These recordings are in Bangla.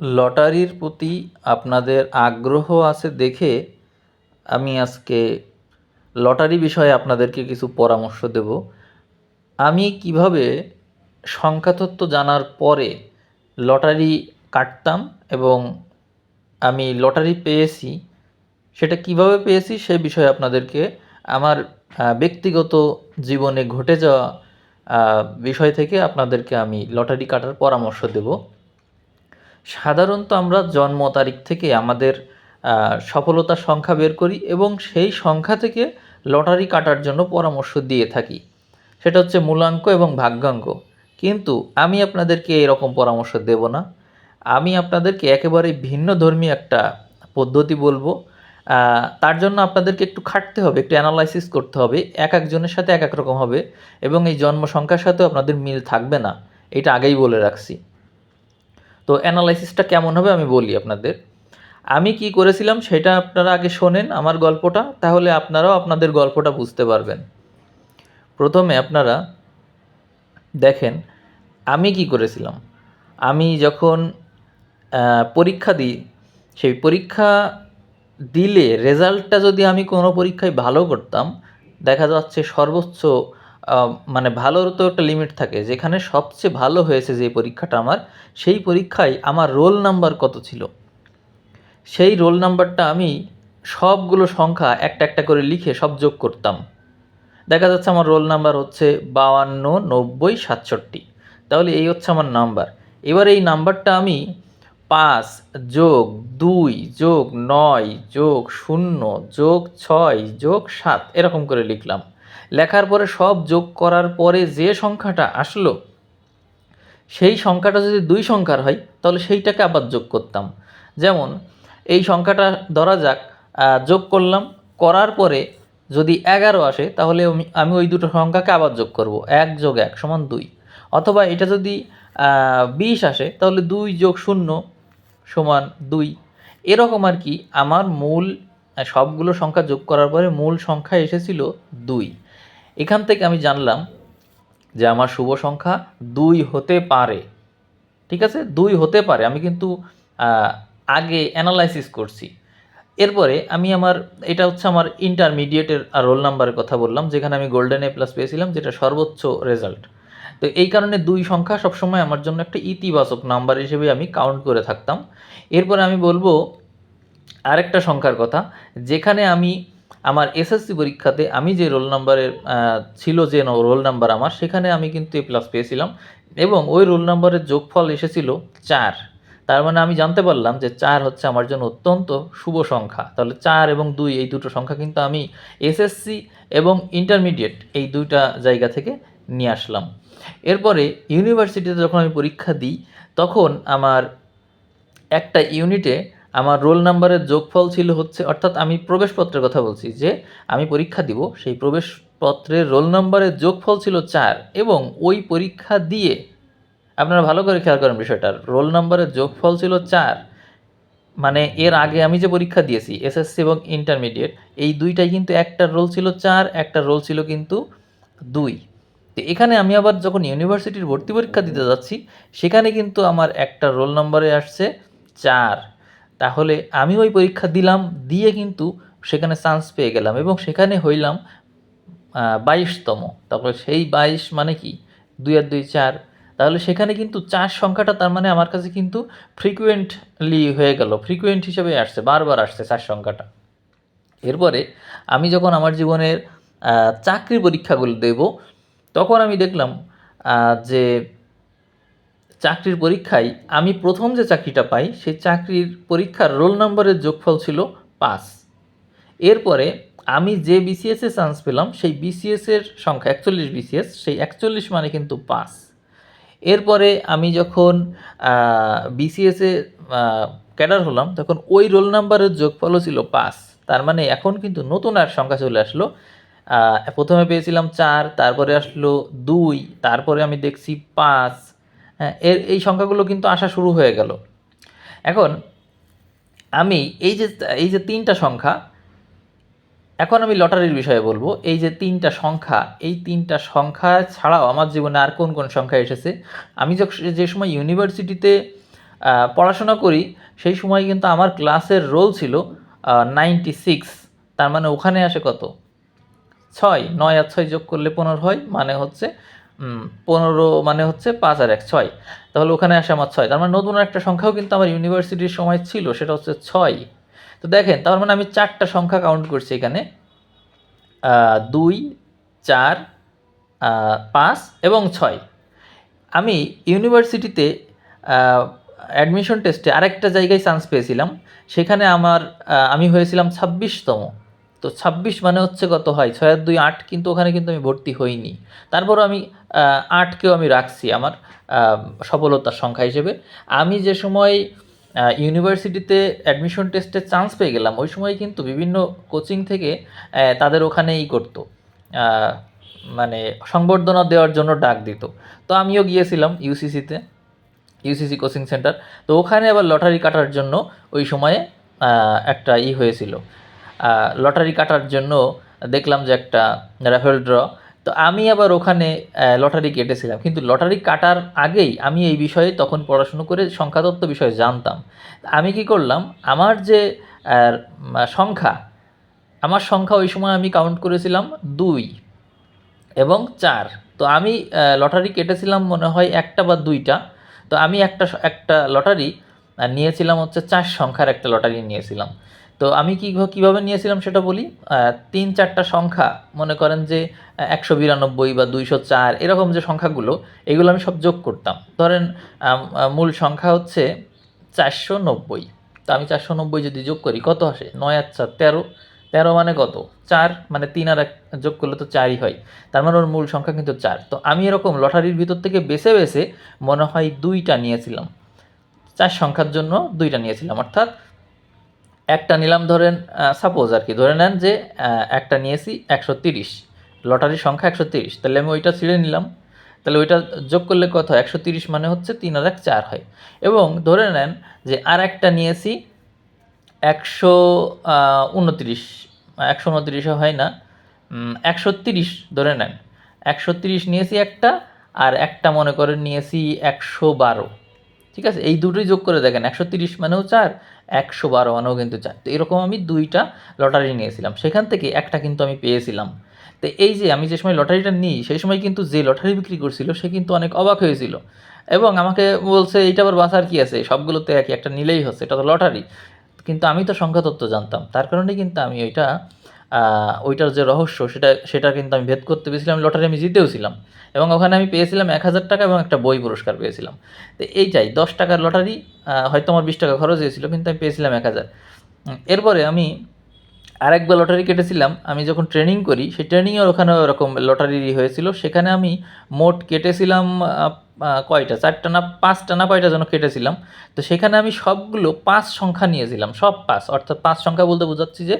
লটারির প্রতি আপনাদের আগ্রহ আছে দেখে আমি আজকে লটারি বিষয়ে আপনাদেরকে কিছু পরামর্শ দেব। আমি কীভাবে সংখ্যাতত্ত্ব জানার পরে লটারি কাটতাম এবং আমি লটারি পেয়েছি, সেটা কীভাবে পেয়েছি সে বিষয়ে আপনাদেরকে আমার ব্যক্তিগত জীবনে ঘটে যাওয়া বিষয় থেকে আপনাদেরকে আমি লটারি কাটার পরামর্শ দেব। সাধারণত আমরা জন্ম তারিখ থেকে আমাদের সফলতার সংখ্যা বের করি এবং সেই সংখ্যা থেকে লটারি কাটার জন্য পরামর্শ দিয়ে থাকি। সেটা হচ্ছে মূলাঙ্ক এবং ভাগ্যাঙ্ক। কিন্তু আমি আপনাদেরকে এরকম পরামর্শ দেব না। আমি আপনাদেরকে একেবারে ভিন্ন ধর্মী একটা পদ্ধতি বলব। তার জন্য আপনাদেরকে একটু খাটতে হবে, একটু অ্যানালাইসিস করতে হবে, এক একজনের সাথে এক এক রকম হবে এবং এই জন্ম সংখ্যার সাথেও আপনাদের মিল থাকবে না। এটা আগেই বলে রাখছি। তো অ্যানালাইসিসটা কেমন হবে আমি বলি আপনাদের। আমি কি করেছিলাম সেটা আপনারা আগে শোনেন আমার গল্পটা, তাহলে আপনারাও আপনাদের গল্পটা বুঝতে পারবেন। প্রথমে আপনারা দেখেন, আমি কি করেছিলাম? আমি যখন পরীক্ষা দিই, সেই পরীক্ষা দিলে রেজাল্টটা যদি আমি কোনো পরীক্ষায় ভালো করতাম, দেখা যাচ্ছে সর্বোচ্চ মানে ভালোর তো একটা লিমিট থাকে। যেখানে সবচেয়ে ভালো হয়েছে যে পরীক্ষাটা আমার, সেই পরীক্ষায় আমার রোল নাম্বার কত ছিল? সেই রোল নাম্বারটা আমি সবগুলো সংখ্যা একটা একটা করে লিখে সব যোগ করতাম। দেখা যাচ্ছে আমার রোল নাম্বার হচ্ছে বাউান্ন নব্বই, সাতষট্টি। তাহলে এই হচ্ছে আমার নাম্বার এবার এই নাম্বারটা আমি পাঁচ যোগ দুই যোগ নয় যোগ শূন্য যোগ ছয় যোগ সাত এরকম করে লিখলাম। লেখার পরে সব যোগ করার পরে যে সংখ্যাটা আসলো, সেই সংখ্যাটা যদি দুই সংখ্যার হয়, তাহলে সেইটাকে আবার যোগ করতাম। যেমন, এই সংখ্যাটা ধরা যাক যোগ করলাম, করার পরে যদি এগারো আসে, তাহলে আমি ওই দুটো সংখ্যাকে আবার যোগ করব, এক যোগ এক সমান দুই। অথবা এটা যদি বিশ আসে, তাহলে দুই যোগ শূন্য সমান দুই। এরকম আর কি আমার মূল সবগুলো সংখ্যা যোগ করার পরে মূল সংখ্যা এসেছিল দুই। এখান থেকে আমি জানলাম যে আমার শুভ সংখ্যা দুই হতে পারে। ঠিক আছে? দুই হতে পারে। আমি কিন্তু আগে অ্যানালাইসিস করছি। এরপরে আমি আমার, এটা হচ্ছে আমার ইন্টারমিডিয়েটের রোল নাম্বারের কথা বললাম, যেখানে আমি গোল্ডেন এ প্লাস পেয়েছিলাম, যেটা সর্বোচ্চ রেজাল্ট তো এই কারণে দুই সংখ্যা সবসময় আমার জন্য একটা ইতিবাচক নাম্বার হিসেবে আমি কাউন্ট করে থাকতাম। এরপরে আমি বলব আরেকটা সংখ্যার কথা, যেখানে আমি আমার এসএসসি পরীক্ষাতে আমি যে রোল নাম্বারের ছিল যে রোল নাম্বার আমার, সেখানে আমি কিন্তু এ প্লাস পেয়েছিলাম। এবং ওই রোল নাম্বারের যোগফল এসেছিল চার। তার মানে আমি জানতে পারলাম যে চার হচ্ছে আমার জন্য অত্যন্ত শুভ সংখ্যা। তাহলে চার এবং দুই, এই দুটো সংখ্যা কিন্তু আমি এসএসসি এবং ইন্টারমিডিয়েট এই দুইটা জায়গা থেকে নিয়ে আসলাম। এরপরে ইউনিভার্সিটিতে যখন আমি পরীক্ষা দিই, তখন আমার একটা ইউনিটে আমার রোল নাম্বারের যোগফল ছিল হচ্ছে, অর্থাৎ আমি প্রবেশপত্রের কথা বলছি যে আমি পরীক্ষা দিব, সেই প্রবেশপত্রের রোল নাম্বারের যোগফল ছিল চার এবং ওই পরীক্ষা দিয়ে আপনারা ভালো করে খেয়াল করেন বিষয়টা, রোল নাম্বারের যোগফল ছিল চার। মানে এর আগে আমি যে পরীক্ষা দিয়েছি, এসএসসি এবং ইন্টারমিডিয়েট, এই দুইটাই কিন্তু একটা রোল ছিল চার, একটা রোল ছিল কিন্তু দুই। তো এখানে আমি আবার যখন ইউনিভার্সিটির ভর্তি পরীক্ষা দিতে যাচ্ছি, সেখানে কিন্তু আমার একটা রোল নম্বরে আসছে চার। তাহলে আমি ওই পরীক্ষা দিলাম, দিয়ে কিন্তু সেখানে চান্স পেয়ে গেলাম এবং সেখানে হইলাম বাইশতম। তারপরে সেই বাইশ মানে কি? দুই আর দুই চার। তাহলে সেখানে কিন্তু চার সংখ্যাটা তার মানে আমার কাছে কিন্তু ফ্রিকুয়েন্টলি হয়ে গেল। ফ্রিকুয়েন্ট হিসেবে আসছে, বারবার আসছে চার সংখ্যাটা। এরপরে আমি যখন আমার জীবনের চাকরি পরীক্ষাগুলো দেব, তখন আমি দেখলাম যে চাকরির পরীক্ষায় আমি প্রথম যে চাকরিটা পাই, সেই চাকরির পরীক্ষার রোল নম্বরের যোগফল ছিল পাঁচ। এরপরে আমি যে বিসিএসে চান্স পেলাম, সেই বিসিএসের সংখ্যা একচল্লিশ বিসিএস সেই একচল্লিশ মানে কিন্তু পাঁচ। এরপরে আমি যখন বিসিএসে ক্যাডার হলাম, তখন ওই রোল নাম্বারের যোগফলও ছিল পাঁচ। তার মানে এখন কিন্তু নতুন আর সংখ্যা চলে আসলো। প্রথমে পেয়েছিলাম চার, তারপরে আসলো দুই, তারপরে আমি দেখছি পাঁচ। এর, এই সংখ্যাগুলো কিন্তু আসা শুরু হয়ে গেল। এখন আমি এই যে এই যে তিনটা সংখ্যা, এখন আমি লটারির বিষয়ে বলব, এই যে তিনটা সংখ্যা, এই তিনটা সংখ্যা ছাড়াও আমার জীবনে আর কোন কোন সংখ্যা এসেছে? আমি যে সময় ইউনিভার্সিটিতে পড়াশোনা করি, সেই সময় কিন্তু আমার ক্লাসের রোল ছিল নাইনটি সিক্স তার মানে ওখানে আসে কত? ছয়, নয় আর ছয় যোগ করলে পনেরো হয় মানে হচ্ছে পনেরো মানে হচ্ছে পাঁচ আর এক, ছয়। তাহলে ওখানে আসে আমার ছয়। তার মানে নতুন একটা সংখ্যাও কিন্তু আমার ইউনিভার্সিটির সময় ছিল, সেটা হচ্ছে ছয়। তো দেখেন, তার মানে আমি চারটা সংখ্যা কাউন্ট করছি এখানে। দুই, চার পাঁচ এবং ছয়। আমি ইউনিভার্সিটিতে অ্যাডমিশন টেস্টে আরেকটা জায়গায় চান্স পেয়েছিলাম। সেখানে আমার আমি হয়েছিলাম ছাব্বিশতম। তো ছাব্বিশ মানে হচ্ছে কত হয়? ছয় আর দুই আট, কিন্তু ওখানে কিন্তু আমি ভর্তি হইনি। তারপরও আমি আটকেও আমি রাখছি আমার সফলতার সংখ্যা হিসেবে। আমি যে সময় ইউনিভার্সিটিতে অ্যাডমিশন টেস্টে চান্স পেয়ে গেলাম, ওই সময় কিন্তু বিভিন্ন কোচিং থেকে তাদের ওখানেই করতো। মানে সংবর্ধনা দেওয়ার জন্য ডাক দিত। তো আমিও গিয়েছিলাম ইউসিসিতে ইউসিসি কোচিং সেন্টার তো ওখানে আবার লটারি কাটার জন্য ওই সময়ে একটা ই হয়েছিল। লটারি কাটার জন্য দেখলাম যে একটা র্যাফেল ড্র তো আমি আবার ওখানে লটারি কেটেছিলাম। কিন্তু লটারি কাটার আগেই আমি এই বিষয়ে তখন পড়াশুনো করে সংখ্যাতত্ত্ব বিষয়ে জানতাম। আমি কি করলাম, আমার যে সংখ্যা, আমার সংখ্যা ওই সময় আমি কাউন্ট করেছিলাম দুই এবং চার। তো আমি লটারি কেটেছিলাম মনে হয় একটা বা দুইটা। তো আমি একটা একটা লটারি নিয়েছিলাম হচ্ছে চার সংখ্যার একটা লটারি নিয়েছিলাম। তো আমি কী কীভাবে নিয়েছিলাম সেটা বলি? তিন চারটা সংখ্যা, মনে করেন যে একশো বিরানব্বই বা দুইশো চার, এরকম যে সংখ্যাগুলো, এগুলো আমি সব যোগ করতাম। ধরেন মূল সংখ্যা হচ্ছে চারশো নব্বই। তো আমি চারশো নব্বই যদি যোগ করি, কত আসে? নয় আর চার, তেরো। তেরো মানে কত? চার মানে তিন আর এক যোগ করলে তো চারই হয়। তার মানে ওর মূল সংখ্যা কিন্তু চার। তো আমি এরকম লটারির ভিতর থেকে বেছে বেছে, মনে হয় দুইটা নিয়েছিলাম। চার সংখ্যার জন্য দুইটা নিয়েছিলাম, অর্থাৎ একটা নিলাম ধরেন সাপোজ আর কি, ধরে নেন যে একটা নিয়েছি একশো তিরিশ লটারির সংখ্যা একশো তিরিশ, তাহলে আমি ওইটা ছিঁড়ে নিলাম। তাহলে ওইটা যোগ করলে কত একশো তিরিশ মানে হচ্ছে তিন এক চার হয়। এবং ধরে নেন যে আর একটা নিয়েছি একশো উনত্রিশ, একশো উনত্রিশে হয় না একশো তিরিশ ধরে নেন। একশো তিরিশ নিয়েছি একটা, আর একটা মনে করেন নিয়েছি একশো বারো। ঠিক আছে? এই দুটোই যোগ করে দেখেন, একশো তিরিশ মানেও চার, একশো বারো মানেও কিন্তু চার। তো এরকম আমি দুইটা লটারি নিয়েছিলাম। সেখান থেকে একটা কিন্তু আমি পেয়েছিলাম। তো এই যে আমি যে সময় লটারিটা নিই, সেই সময় কিন্তু যে লটারি বিক্রি করছিল, সে কিন্তু অনেক অবাক হয়েছিল। এবং আমাকে বলছে, এইটা আবার বাঁচার কি আছে? সবগুলোতে একই, একটা নিলেই হচ্ছে, এটা তো লটারি। কিন্তু আমি তো সংখ্যাতত্ত্ব জানতাম। তার কারণে কিন্তু আমি ওইটা ওইটার যে রহস্য, সেটা সেটা কিন্তু আমি ভেদ করতে পেরেছিলাম লটারি আমি জিতেও ছিলাম। এবং ওখানে আমি পেয়েছিলাম এক হাজার টাকা এবং একটা বই পুরস্কার পেয়েছিলাম। তো এইটাই দশ টাকার লটারি হয়তো আমার বিশ টাকা খরচ হয়েছিল, কিন্তু আমি পেয়েছিলাম এক হাজার। এরপরে আমি আরেকবার লটারি কেটেছিলাম, আমি যখন ট্রেনিং করি, সেই ট্রেনিংয়ের ওখানে ওরকম লটারি হয়েছিল, সেখানে আমি মোট কেটেছিলাম কয়টা? চারটা না পাঁচটা না কয়টা যেন কেটেছিলাম? তো সেখানে আমি সবগুলো পাঁচ সংখ্যা নিয়েছিলাম, সব পাঁচ। অর্থাৎ পাঁচ সংখ্যা বলতে বোঝাচ্ছি যে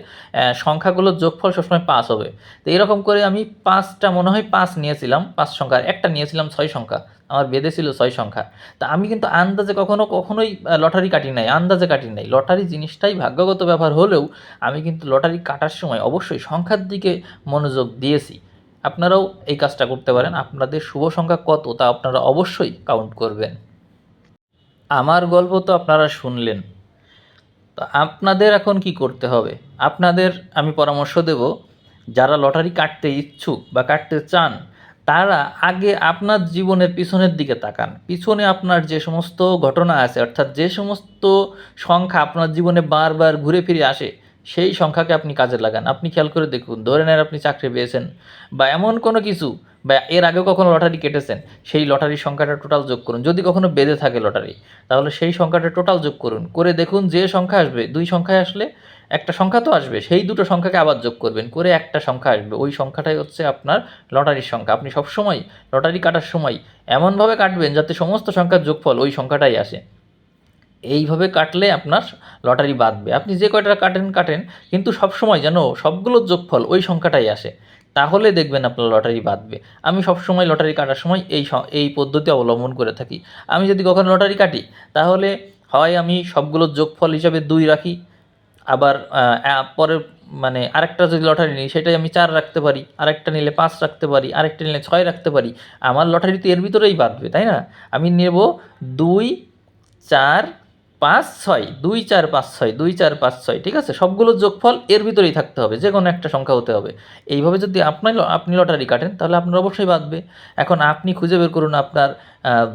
সংখ্যাগুলোর যোগফল সবসময় পাঁচ হবে। তো এরকম করে আমি পাঁচটা, মনে হয় পাঁচ নিয়েছিলাম, পাঁচ সংখ্যার। একটা নিয়েছিলাম ছয় সংখ্যা, আমার বেঁধে ছিল ছয় সংখ্যা। তা আমি কিন্তু আন্দাজে কখনো, কখনোই লটারি কাটি নাই, আন্দাজে কাটি নাই। লটারি জিনিসটাই ভাগ্যগত ব্যাপার হলেও আমি কিন্তু লটারি কাটার সময় অবশ্যই সংখ্যার দিকে মনোযোগ দিয়েছি। আপনারাও এই কাজটা করতে পারেন। আপনাদের শুভ সংখ্যা কত তা আপনারা অবশ্যই কাউন্ট করবেন। আমার গল্প তো আপনারা শুনলেন। তো আপনাদের এখন কি করতে হবে? আপনাদের আমি পরামর্শ দেব, যারা লটারি কাটতে ইচ্ছুক বা কাটতে চান, তারা আগে আপনার জীবনের পিছনের দিকে তাকান। পিছনে আপনার যে সমস্ত ঘটনা আছে, অর্থাৎ যে সমস্ত সংখ্যা আপনার জীবনে বারবার ঘুরে ফিরে আসে সেই সংখ্যাকে আপনি কাজে লাগান। আপনি খেয়াল করে দেখুন, ধরে নেন আপনি চাকরি পেয়েছেন বা এমন কোনো কিছু বা এর আগেও কখনো লটারি কেটেছেন, সেই লটারির সংখ্যাটা টোটাল যোগ করুন। যদি কখনো বেঁধে থাকে লটারি, তাহলে সেই সংখ্যাটা টোটাল যোগ করুন। করে দেখুন যে সংখ্যা আসবে, দুই সংখ্যায় আসলে একটা সংখ্যা তো আসবে, সেই দুটো সংখ্যাকে আবার যোগ করবেন, করে একটা সংখ্যা আসবে। ওই সংখ্যাটাই হচ্ছে আপনার লটারির সংখ্যা। আপনি সবসময় লটারি কাটার সময় এমনভাবে কাটবেন যাতে সমস্ত সংখ্যার যোগফল ওই সংখ্যাটাই আসে। এইভাবে কাটলে আপনার লটারি বাঁধবে। আপনি যে কয়টা কাটেন কাটেন, কিন্তু সবসময় যেন সবগুলোর যোগফল ওই সংখ্যাটাই আসে, তাহলে দেখবেন আপনার লটারি বাঁধবে। আমি সবসময় লটারি কাটার সময় এই এই পদ্ধতি অবলম্বন করে থাকি। আমি যদি কখনো লটারি কাটি, তাহলে হয় আমি সবগুলোর যোগফল হিসাবে দুই রাখি, আবার পরে মানে আরেকটা যদি লটারি নিই, সেটাই আমি চার রাখতে পারি, আরেকটা নিলে পাঁচ রাখতে পারি, আরেকটা নিলে ছয় রাখতে পারি, আমার লটারি তো এর ভিতরেই বাঁধবে, তাই না? আমি নেব দুই, চার পাঁচ ছয়, দুই চার পাঁচ ছয়, দুই চার পাঁচ ছয়, ঠিক আছে? সবগুলো যোগফল এর ভিতরেই থাকতে হবে যে কোনো একটা সংখ্যা হতে হবে। এইভাবে যদি আপনি আপনি লটারি কাটেন, তাহলে আপনার অবশ্যই বাঁধবে এখন আপনি খুঁজে বের করুন আপনার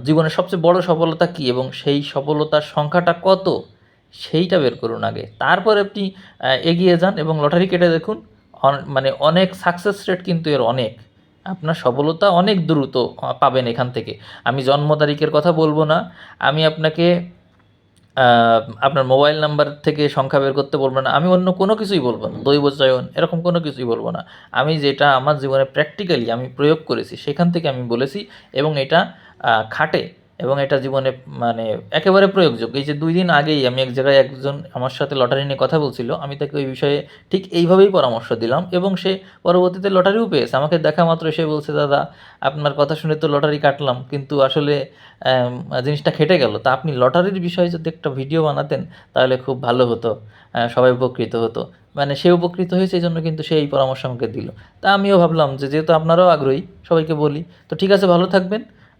জীবনের সবচেয়ে বড় সফলতা কী এবং সেই সফলতার সংখ্যাটা কত? সেইটা বের করুন আগে। তারপর আপনি এগিয়ে যান এবং লটারি কেটে দেখুন। মানে অনেক সাকসেস রেট কিন্তু এর অনেক। আপনার সফলতা অনেক দ্রুত পাবেন এখান থেকে। আমি জন্ম তারিখের কথা বলব না। আমি আপনাকে আপনার মোবাইল নাম্বার থেকে সংখ্যা বের করতে বলব না। আমি অন্য কোনো কিছুই বলব না। দৈব চয়ন এরকম কোনো কিছুই বলব না। আমি যেটা আমার জীবনে প্র্যাকটিক্যালি আমি প্রয়োগ করেছি, সেখান থেকে আমি বলেছি এবং এটা খাটে এবং এটা জীবনে মানে একেবারে প্রয়োগযোগ্য। এই যে দুই দিন আগেই আমি এক জায়গায় একজন আমার সাথে লটারি নিয়ে কথা বলছিল, আমি তাকে ওই বিষয়ে ঠিক এইভাবেই পরামর্শ দিলাম এবং সে পরবর্তীতে লটারিও পেয়েছে। আমাকে দেখা মাত্র সে বলছে, দাদা, আপনার কথা শুনে তো লটারি কাটলাম, কিন্তু আসলে জিনিসটা খেটে গেল। তা আপনি লটারির বিষয়ে যদি একটা ভিডিও বানাতেন, তাহলে খুব ভালো হতো সবাই উপকৃত হতো। মানে সে উপকৃত হয়েছে এই জন্য কিন্তু সে এই পরামর্শ আমাকে দিল। তা আমিও ভাবলাম যে, যেহেতু আপনারাও আগ্রহী, সবাইকে বলি। তো ঠিক আছে, ভালো থাকবেন।